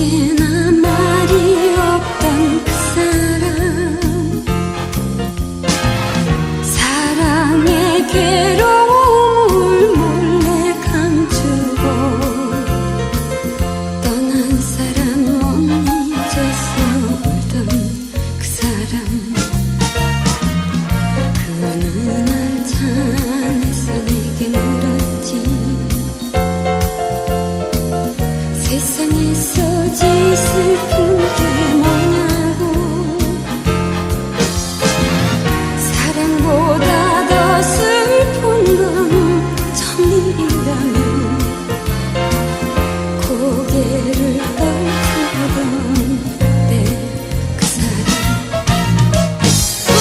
sin 세상에서 제일 슬픈 게 뭐냐고 사랑보다 더 슬픈 건 정이라면 고개를 떨